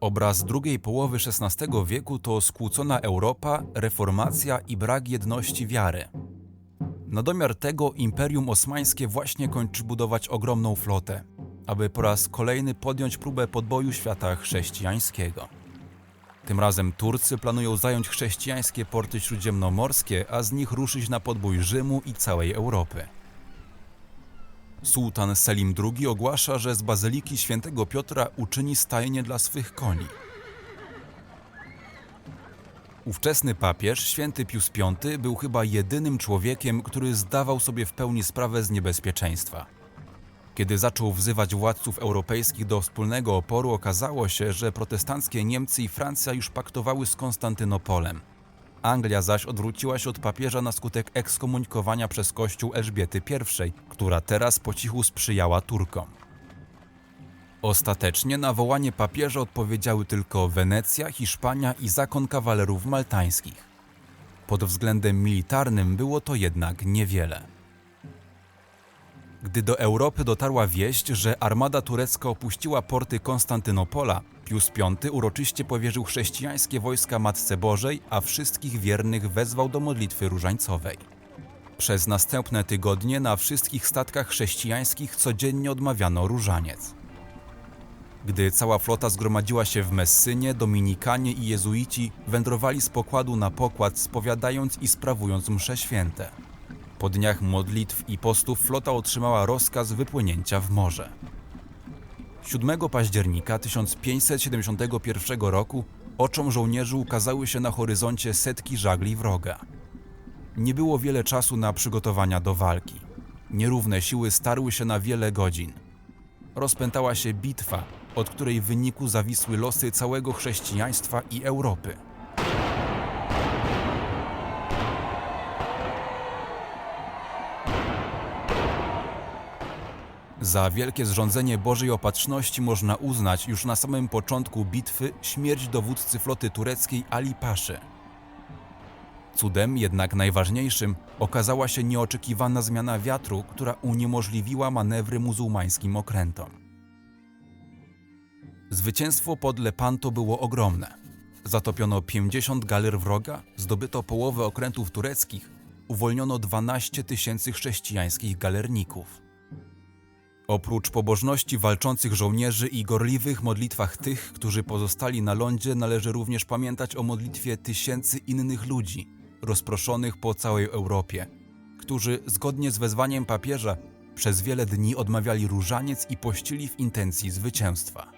Obraz drugiej połowy XVI wieku to skłócona Europa, reformacja i brak jedności wiary. Na domiar tego Imperium Osmańskie właśnie kończy budować ogromną flotę, aby po raz kolejny podjąć próbę podboju świata chrześcijańskiego. Tym razem Turcy planują zająć chrześcijańskie porty śródziemnomorskie, a z nich ruszyć na podbój Rzymu i całej Europy. Sułtan Selim II ogłasza, że z bazyliki świętego Piotra uczyni stajnie dla swych koni. Ówczesny papież, święty Pius V, był chyba jedynym człowiekiem, który zdawał sobie w pełni sprawę z niebezpieczeństwa. Kiedy zaczął wzywać władców europejskich do wspólnego oporu, okazało się, że protestanckie Niemcy i Francja już paktowały z Konstantynopolem. Anglia zaś odwróciła się od papieża na skutek ekskomunikowania przez Kościół Elżbiety I, która teraz po cichu sprzyjała Turkom. Ostatecznie na wołanie papieża odpowiedziały tylko Wenecja, Hiszpania i zakon kawalerów maltańskich. Pod względem militarnym było to jednak niewiele. Gdy do Europy dotarła wieść, że armada turecka opuściła porty Konstantynopola, Pius V uroczyście powierzył chrześcijańskie wojska Matce Bożej, a wszystkich wiernych wezwał do modlitwy różańcowej. Przez następne tygodnie na wszystkich statkach chrześcijańskich codziennie odmawiano różaniec. Gdy cała flota zgromadziła się w Messynie, Dominikanie i jezuici wędrowali z pokładu na pokład, spowiadając i sprawując msze święte. Po dniach modlitw i postów flota otrzymała rozkaz wypłynięcia w morze. 7 października 1571 roku oczom żołnierzy ukazały się na horyzoncie setki żagli wroga. Nie było wiele czasu na przygotowania do walki. Nierówne siły starły się na wiele godzin. Rozpętała się bitwa, od której w wyniku zawisły losy całego chrześcijaństwa i Europy. Za wielkie zrządzenie Bożej Opatrzności można uznać już na samym początku bitwy śmierć dowódcy floty tureckiej Ali Paszy. Cudem, jednak najważniejszym, okazała się nieoczekiwana zmiana wiatru, która uniemożliwiła manewry muzułmańskim okrętom. Zwycięstwo pod Lepanto było ogromne. Zatopiono 50 galer wroga, zdobyto połowę okrętów tureckich, uwolniono 12 tysięcy chrześcijańskich galerników. Oprócz pobożności walczących żołnierzy i gorliwych modlitwach tych, którzy pozostali na lądzie, należy również pamiętać o modlitwie tysięcy innych ludzi, rozproszonych po całej Europie, którzy zgodnie z wezwaniem papieża przez wiele dni odmawiali różaniec i pościli w intencji zwycięstwa.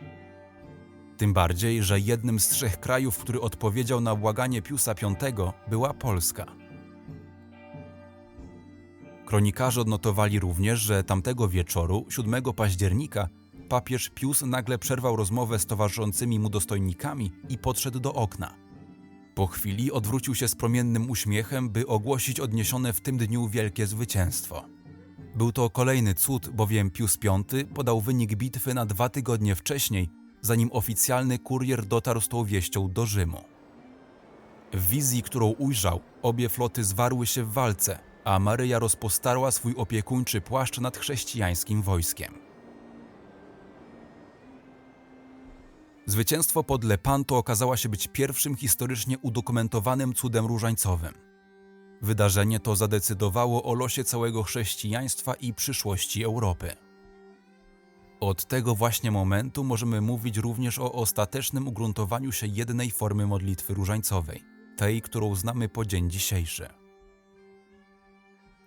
Tym bardziej, że jednym z trzech krajów, który odpowiedział na błaganie Piusa V, była Polska. Kronikarze odnotowali również, że tamtego wieczoru, 7 października, papież Pius nagle przerwał rozmowę z towarzyszącymi mu dostojnikami i podszedł do okna. Po chwili odwrócił się z promiennym uśmiechem, by ogłosić odniesione w tym dniu wielkie zwycięstwo. Był to kolejny cud, bowiem Pius V podał wynik bitwy na dwa tygodnie wcześniej, zanim oficjalny kurier dotarł z tą wieścią do Rzymu. W wizji, którą ujrzał, obie floty zwarły się w walce, a Maryja rozpostarła swój opiekuńczy płaszcz nad chrześcijańskim wojskiem. Zwycięstwo pod Lepanto okazało się być pierwszym historycznie udokumentowanym cudem różańcowym. Wydarzenie to zadecydowało o losie całego chrześcijaństwa i przyszłości Europy. Od tego właśnie momentu możemy mówić również o ostatecznym ugruntowaniu się jednej formy modlitwy różańcowej, tej, którą znamy po dzień dzisiejszy.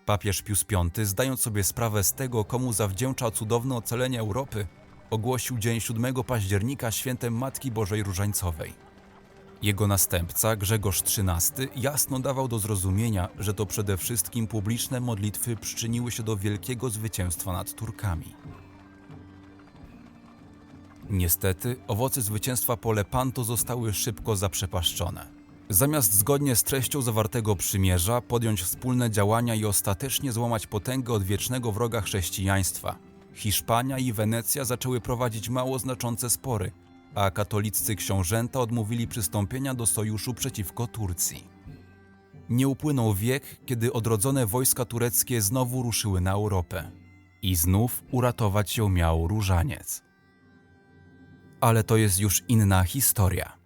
Papież Pius V, zdając sobie sprawę z tego, komu zawdzięcza cudowne ocalenie Europy, ogłosił dzień 7 października świętem Matki Bożej Różańcowej. Jego następca, Grzegorz XIII, jasno dawał do zrozumienia, że to przede wszystkim publiczne modlitwy przyczyniły się do wielkiego zwycięstwa nad Turkami. Niestety, owoce zwycięstwa po Lepanto zostały szybko zaprzepaszczone. Zamiast zgodnie z treścią zawartego przymierza podjąć wspólne działania i ostatecznie złamać potęgę odwiecznego wroga chrześcijaństwa, Hiszpania i Wenecja zaczęły prowadzić mało znaczące spory, a katoliccy książęta odmówili przystąpienia do sojuszu przeciwko Turcji. Nie upłynął wiek, kiedy odrodzone wojska tureckie znowu ruszyły na Europę. I znów uratować ją miał różaniec. ale to jest już inna historia.